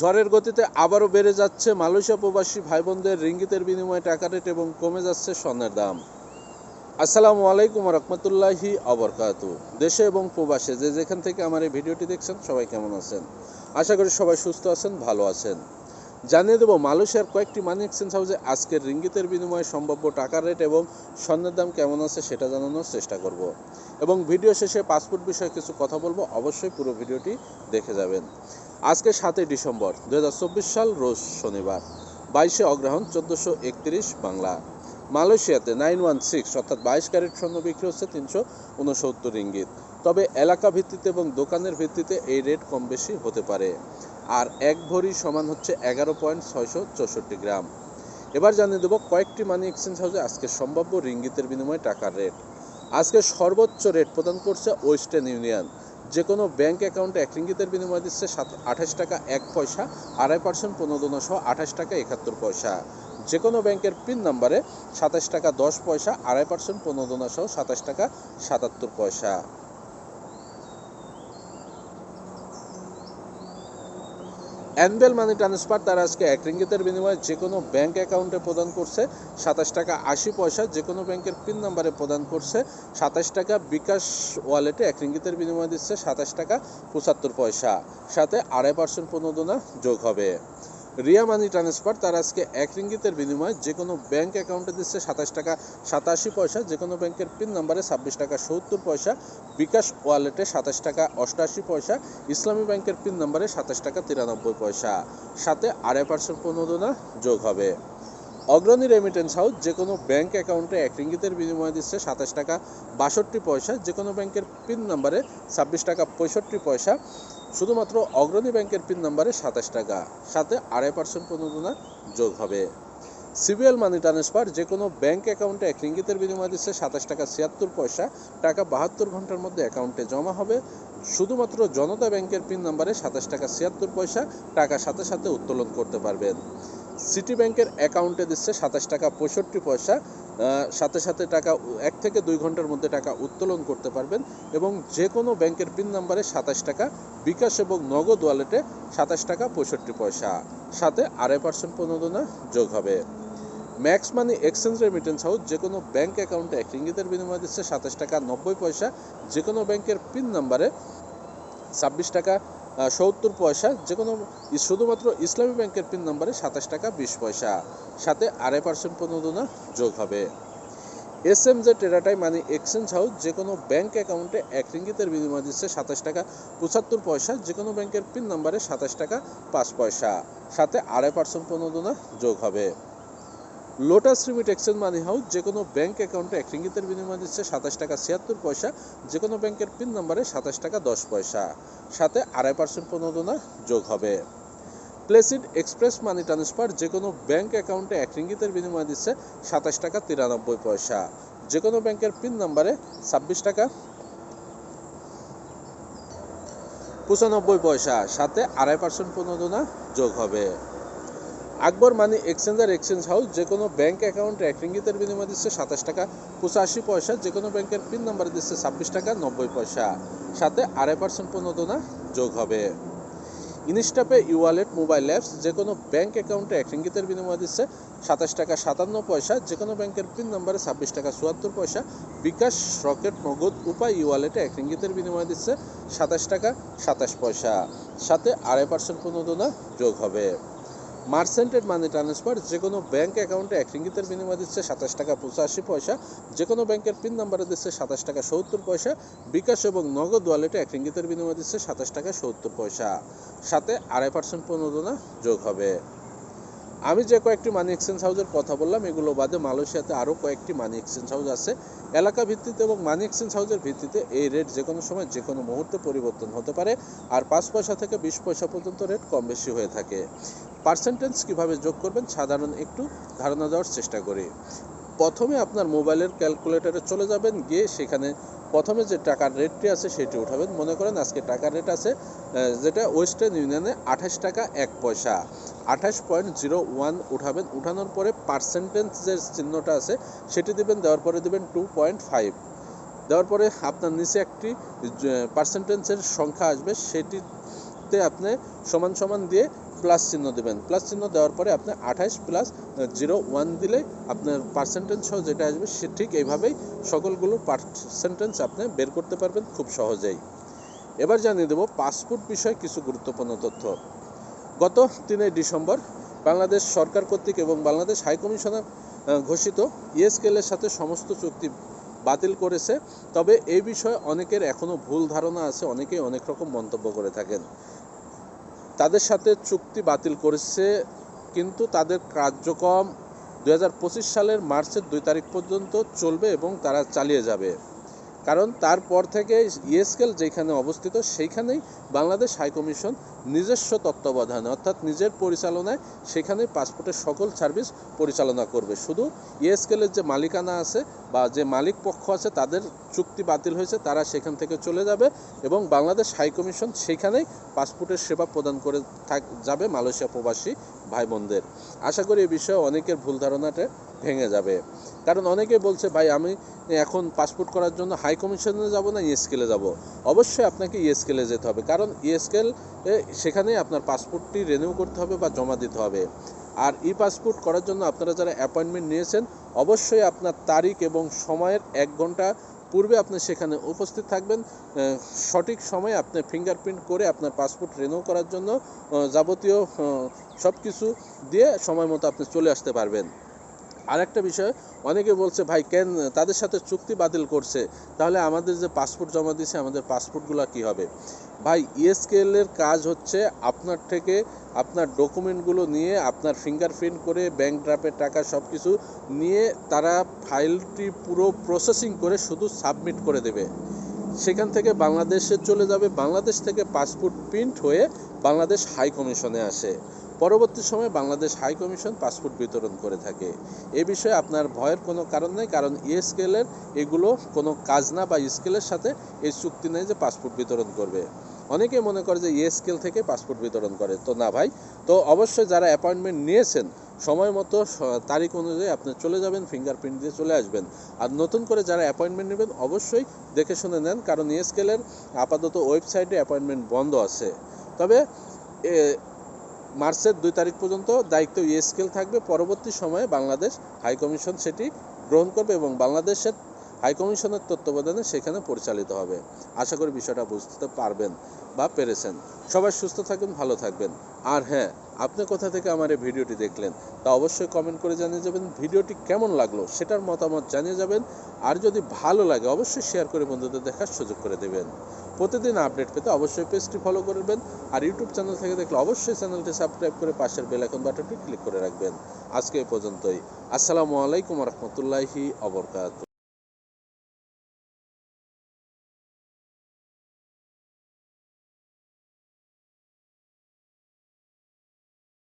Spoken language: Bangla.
ঝড়ের গতিতে আবারও বেড়ে যাচ্ছে মালয়েশিয়া প্রবাসী ভাই বোনদের রিঙ্গিতের বিনিময়ে টাকা রেট এবং কমে যাচ্ছে স্বর্ণের দাম। আসসালামু আলাইকুম রহমতুল্লাহি অবরকাতু দেশে এবং প্রবাসে যে যেখান থেকে আমার এই ভিডিওটি দেখছেন সবাই কেমন আছেন? আশা করি সবাই সুস্থ আছেন, ভালো আছেন। জানিয়ে দেবো, মালয়েশিয়ার কয়েকটি মানি এক্সচেঞ্জ হাউসে আজকের রিঙ্গিতের বিনিময়ে সম্ভাব্য টাকার রেট এবং স্বর্ণের দাম কেমন আছে সেটা জানানোর চেষ্টা করব। এবং ভিডিও শেষে পাসপোর্ট বিষয়ে কিছু কথা বলব, অবশ্যই পুরো ভিডিওটি দেখে যাবেন। আজকে সাতই ডিসেম্বর দু হাজার চব্বিশ সাল, রোজ শনিবার। বাইশে অগ্রহণ চোদ্দোশো একত্রিশ বাংলা। মালয়েশিয়াতে নাইন ওয়ান সিক্স, অর্থাৎ বাইশ ক্যারেট স্বর্ণ বিক্রি হচ্ছে তিনশো উনসত্তর ইঙ্গিত। তবে এলাকা ভিত্তিতে এবং দোকানের ভিত্তিতে এই রেট কম বেশি হতে পারে। আর এক ভরি সমান হচ্ছে এগারো পয়েন্ট ছয়শো চৌষট্টি গ্রাম। এবার জানিয়ে দেবো কয়েকটি মানি এক্সচেঞ্জ হাউসে আজকে সম্ভাব্য রিঙ্গিতের বিনিময়ে টাকার রেট। আজকে সর্বোচ্চ রেট প্রদান করছে ওয়েস্টার্ন ইউনিয়ন। যে কোনো ব্যাংক অ্যাকাউন্টে এক রিঙ্গিতের বিনিময় দিচ্ছে সাত, আঠাশ টাকা এক পয়সা, আড়াই পার্সেন্ট প্রণোদনা সহ আঠাশ টাকা একাত্তর পয়সা। যে কোনো ব্যাংকের পিন নাম্বারে সাতাশ টাকা দশ পয়সা, আড়াই পার্সেন্ট প্রণোদনা সহ সাতাশ টাকা সাতাত্তর পয়সা। অ্যানুয়াল মানি ট্রান্সফার তারা আজকে এক রিঙ্গিতের বিনিময়ে যে কোনো ব্যাঙ্ক অ্যাকাউন্টে প্রদান করছে। সাতাশ টাকা আশি পয়সা যে কোনো ব্যাংকের পিন নাম্বারে প্রদান করছে। সাতাশ টাকা বিকাশ ওয়ালেটে এক রিঙ্গিতের বিনিময়ে দিচ্ছে সাতাশ টাকা পঁচাত্তর পয়সা। সাথে আড়াই পার্সেন্ট প্রণোদনা যোগ হবে। রিয়া মানি ট্রান্সফার, তার আজকে এক রিঙ্গিতের বিনিময়ে যে কোনো ব্যাংক অ্যাকাউন্টে দিচ্ছে সাতাশ টাকা সাতাশি পয়সা যে কোনো ব্যাংকের পিন নাম্বারে ছাব্বিশ টাকা সত্তর পয়সা, বিকাশ ওয়ালেটে সাতাশ টাকা অষ্টাশি পয়সা, ইসলামী ব্যাংকের পিন নাম্বারে সাতাশ টাকা তিরানব্বই পয়সা। সাথে আড়াই পার্সেন্ট প্রণোদনা যোগ হবে। অগ্রণী রেমিটেন্স হাউস যে কোনো ব্যাংক অ্যাকাউন্টে এক রিঙ্গিতের বিনিময়ে দিচ্ছে সাতাশ টাকা বাষট্টি পয়সা যে কোনো ব্যাংকের পিন নাম্বারে ছাব্বিশ টাকা পঁয়ষট্টি পয়সা শুধুমাত্র অগ্রণী ব্যাংকের পিন নাম্বারে সাতাশ টাকা। সাথে আড়াই পার্সেন্ট প্রণোদনা যোগ হবে। সিবিএল মানি ট্রান্সফার যে কোনো ব্যাংক অ্যাকাউন্টে এক রিঙ্গিতের বিনিময় দিচ্ছে সাতাশ টাকা ছিয়াত্তর পয়সা। টাকা বাহাত্তর ঘণ্টার মধ্যে অ্যাকাউন্টে জমা হবে। শুধুমাত্র জনতা ব্যাংকের পিন নাম্বারে সাতাশ টাকা ছিয়াত্তর পয়সা। টাকা সাথে সাথে উত্তোলন করতে পারবেন। সিটি ব্যাংকের অ্যাকাউন্টে দিচ্ছে সাতাশ টাকা পঁয়ষট্টি পয়সা। সাথে সাথে টাকা এক থেকে দুই ঘণ্টার মধ্যে টাকা উত্তোলন করতে পারবেন এবং যে কোনো ব্যাংকের পিন নাম্বারে সাতাশ টাকা, বিকাশ এবং নগদ ওয়ালেটে সাতাশ টাকা পঁয়ষট্টি পয়সা। সাথে আড়াই পার্সেন্ট প্রণোদনা যোগ হবে। Max money exchange remittance house যে কোনো ব্যাংক অ্যাকাউন্টে এক রিঙ্গিতের বিনিময় দিচ্ছে সাতাশ টাকা নব্বই পয়সা। যে কোনো ব্যাংকের পিন নাম্বারে ছাব্বিশ টাকা সত্তর পয়সা যে কোনো শুধুমাত্র ইসলামী ব্যাংকের পিন নাম্বারে সাতাশ টাকা বিশ পয়সা। সাথে আড়াই পার্সেন্ট প্রণোদনা যোগ হবে। এস এম জে টেরাটাই মানি এক্সচেঞ্জ হাউস যে কোনো ব্যাংক অ্যাকাউন্টে এক রিঙ্গিতের বিনিময় দিচ্ছে সাতাশ টাকা পঁচাত্তর পয়সা যে কোনো ব্যাংকের পিন নাম্বারে সাতাশ টাকা পাঁচ পয়সা। সাথে আড়াই পার্সেন্ট প্রণোদনা যোগ হবে। Lotus remit exchange money house যে কোনো ব্যাংক অ্যাকাউন্টে এক রিঙ্গিতের বিনিময় দিচ্ছে সাতাশ টাকা ছিয়াত্তর পয়সা, যে কোনো ব্যাংকের পিন নাম্বারে সাতাশ টাকা দশ পয়সা। সাথে আড়াই পার্সেন্ট প্রণোদনা যোগ হবে। প্লেসিড এক্সপ্রেস মানি ট্রান্সফার যে কোনো ব্যাংক অ্যাকাউন্টে এক রিঙ্গিতের বিনিময় দিচ্ছে সাতাশ টাকা তিরানব্বই পয়সা। যে কোনো ব্যাংকের পিন নাম্বারে ছাব্বিশ টাকা পঁচানব্বই পয়সা। সাথে আড়াই পার্সেন্ট প্রণোদনা যোগ হবে। Akbar money exchanger exchange house যে কোনো ব্যাঙ্ক অ্যাকাউন্টে এক রিঙ্গিতের বিনিময় দিচ্ছে সাতাশ টাকা, পঁচাশি পয়সা যে কোনো ব্যাংকের পিন নাম্বারে দিচ্ছে ছাব্বিশ টাকা, নব্বই পয়সা। সাথে আড়াই পার্সেন্ট প্রণোদনা যোগ হবে। Instapay e wallet mobile apps যে কোনো ব্যাংক অ্যাকাউন্টে এক রিঙ্গিতের বিনিময় দিচ্ছে সাতাশ টাকা, সাতান্ন পয়সা যে কোনো ব্যাংকের পিন নাম্বারে ছাব্বিশ টাকা, চুয়াত্তর পয়সা। বিকাশ, রকেট, নগদ, উপায় ই ওয়ালেটে এক রিঙ্গিতের বিনিময় দিচ্ছে সাতাশ টাকা, সাতাশ পয়সা। সাথে আড়াই পার্সেন্ট প্রণোদনা যোগ হবে। মার্সেন্টেড মানি ট্রান্সফার যে কোনো ব্যাঙ্ক অ্যাকাউন্টে এক রিঙ্গিতের বিনিময় দিচ্ছে সাতাশ টাকা পঁচাশি পয়সা যে কোনো ব্যাংকের পিন নাম্বারে দিচ্ছে সাতাশ টাকা সত্তর পয়সা, বিকাশ এবং নগদ ওয়ালেটে এক রিঙ্গিতের বিনিময় দিচ্ছে সাতাশ টাকা সত্তর পয়সা। সাথে আড়াই পার্সেন্ট প্রণোদনা যোগ হবে। আমি যে কয়েকটি মানি এক্সচেঞ্জ হাউসের কথা বললাম, এগুলো বাদে মালয়েশিয়াতে আরও কয়েকটি মানি এক্সচেঞ্জ হাউস আছে। এলাকা ভিত্তিতে এবং মানি এক্সচেঞ্জ হাউসের ভিত্তিতে এই রেট যে কোনো সময় যে কোনো মুহূর্তে পরিবর্তন হতে পারে। আর পাঁচ পয়সা থেকে বিশ পয়সা পর্যন্ত রেট কম বেশি হয়ে থাকে। পার্সেন্টেজ কীভাবে যোগ করবেন সাধারণ একটু ধারণা দেওয়ার চেষ্টা করি। প্রথমে আপনার মোবাইলের ক্যালকুলেটরে চলে যাবেন, গিয়ে সেখানে প্রথমে যে টাকার রেটটি আছে সেটি উঠাবেন। মনে করেন আজকে টাকার রেট আছে যেটা ওয়েস্টার্ন ইউনিয়নে আঠাশ টাকা এক পয়সা। আঠাশ পয়েন্ট জিরো ওয়ান উঠাবেন। উঠানোর পরে পার্সেন্টেজ যে চিহ্নটা আছে, সেটি দেবেন, দেওয়ার পরে দেবেন টু পয়েন্ট ফাইভ দেওয়ার পরে আপনার নিচে একটি পার্সেন্টেজের সংখ্যা আসবে। সেটিতে আপনি সমান সমান দিয়ে প্লাস চিহ্ন দেবেন। প্লাস চিহ্ন দেওয়ার পরে আপনি আঠাশ প্লাস জিরো ওয়ান দিলে আপনার পার্সেন্টেজ সহ যেটা আসবে, সে ঠিক এইভাবেই সকলগুলো পার্সেন্টেজ আপনি বের করতে পারবেন খুব সহজেই। এবার জানিয়ে দেব পাসপোর্ট বিষয়ে কিছু গুরুত্বপূর্ণ তথ্য। গত তিনই ডিসেম্বর বাংলাদেশ সরকার কর্তৃক এবং বাংলাদেশ হাইকমিশনার ঘোষিত ইএসকেলের সাথে সমস্ত চুক্তি বাতিল করেছে। তবে এই বিষয়ে অনেকের এখনও ভুল ধারণা আছে, অনেকেই অনেক রকম মন্তব্য করে থাকেন। তাদের সাথে চুক্তি বাতিল করেছে, কিন্তু তাদের কার্যক্রম দু হাজার পঁচিশ সালের মার্চের দুই তারিখ পর্যন্ত চলবে এবং তারা চালিয়ে যাবে। কারণ তারপর থেকে ইএসকেল যেখানে অবস্থিত, সেইখানেই বাংলাদেশ হাইকমিশন নিজস্ব তত্ত্বাবধানে, অর্থাৎ নিজের পরিচালনায় সেখানে পাসপোর্টের সকল সার্ভিস পরিচালনা করবে। শুধু ইএসকেলের যে মালিকানা আছে বা যে মালিক পক্ষ আছে, তাদের চুক্তি বাতিল হয়েছে, তারা সেখান থেকে চলে যাবে এবং বাংলাদেশ হাইকমিশন সেখানেই পাসপোর্টের সেবা প্রদান করে থাক, যাবে মালয়েশিয়া প্রবাসী ভাই বোনদের আশা করি এই বিষয়ে অনেকের ভুল ধারণাটা ভেঙে যাবে। কারণ অনেকে বলছে, ভাই, আমি এখন পাসপোর্ট করার জন্য হাই কমিশনে যাব না, ইএসকেলে যাব? অবশ্যই আপনাকে ইএসকেলে যেতে হবে। কারণ ইএসকেল সেখানেই আপনার পাসপোর্টটি রিনিউ করতে হবে বা জমা দিতে হবে। আর ই পাসপোর্ট করার জন্য আপনারা যারা অ্যাপয়েন্টমেন্ট নিয়েছেন, অবশ্যই আপনার তারিখ এবং সময়ের এক ঘণ্টা পূর্বে আপনি সেখানে উপস্থিত থাকবেন সঠিক সময়ে আপনি ফিঙ্গারপ্রিন্ট করে আপনার পাসপোর্ট রেনিউ করার জন্য যাবতীয় সব কিছু দিয়ে সময় মতো আপনি চলে আসতে পারবেন। আরেকটা বিষয়, অনেকে বলছে, ভাই, কেন তাদের সাথে চুক্তি বাতিল করছে? তাহলে আমাদের যে পাসপোর্ট জমা দিয়েছে, আমাদের পাসপোর্টগুলো কি হবে? ভাই ইএসকেএল এর কাজ হচ্ছে আপনার থেকে আপনার ডকুমেন্টগুলো নিয়ে, আপনার ফিঙ্গারপ্রিন্ট করে ব্যাংক ড্রাফের টাকা সব কিছু নিয়ে তারা ফাইলটি পুরো প্রসেসিং করে শুধু সাবমিট করে দেবে। সেখান থেকে বাংলাদেশে চলে যাবে। বাংলাদেশ থেকে পাসপোর্ট প্রিন্ট হয়ে বাংলাদেশ হাই কমিশনে আসে। পরবর্তী সময়ে বাংলাদেশ হাই কমিশন পাসপোর্ট বিতরণ করে থাকে। এ বিষয়ে আপনার ভয়ের কোনো কারণ নেই, কারণ স্কেলের এগুলো কোনো কাজ না বা স্কেলের সাথে এই চুক্তি নেই যে পাসপোর্ট বিতরণ করবে। অনেকে মনে করে যে স্কেল থেকে পাসপোর্ট বিতরণ করে। তো না ভাই, তো অবশ্যই যারা অ্যাপয়েন্টমেন্ট নিয়েছেন সময় মতো তারিখ অনুযায়ী আপনি চলে যাবেন ফিঙ্গারপ্রিন্ট দিয়ে চলে আসবেন। আর নতুন করে যারা অ্যাপয়েন্টমেন্ট নেবেন, অবশ্যই দেখে শুনে নেন, কারণ স্কেলের আপাতত ওয়েবসাইটে অ্যাপয়েন্টমেন্ট বন্ধ আছে। তবে মার্চের দুই তারিখ পর্যন্ত দায়িত্ব ইএসকেল থাকবে। পরবর্তী সময়ে বাংলাদেশ হাইকমিশন সেটি গ্রহণ করবে এবং বাংলাদেশের হাইকমিশনের তত্ত্বাবধানে সেখানে পরিচালিত হবে। আশা করি বিষয়টা বুঝতে পারবেন বা পেরেছেন। সবাই সুস্থ থাকবেন ভালো থাকবেন। আর হ্যাঁ আপনি কোথা থেকে আমার এই ভিডিওটি দেখলেন তা অবশ্যই কমেন্ট করে জানিয়ে যাবেন। ভিডিওটি কেমন লাগল সেটার মতামত জানিয়ে যাবেন। আর যদি ভালো লাগে অবশ্যই শেয়ার করে বন্ধুদের দেখার সুযোগ করে দেবেন। প্রতিদিন আপডেট পেতে অবশ্যই পেজটি ফলো করবেন। আর ইউটিউব চ্যানেল থেকে দেখলে অবশ্যই চ্যানেলটি সাবস্ক্রাইব করে পাশের বেল আইকন বাটনটি ক্লিক করে রাখবেন। আজকে এই পর্যন্তই। আসসালামু আলাইকুম রহমতুল্লাহি অবরকাত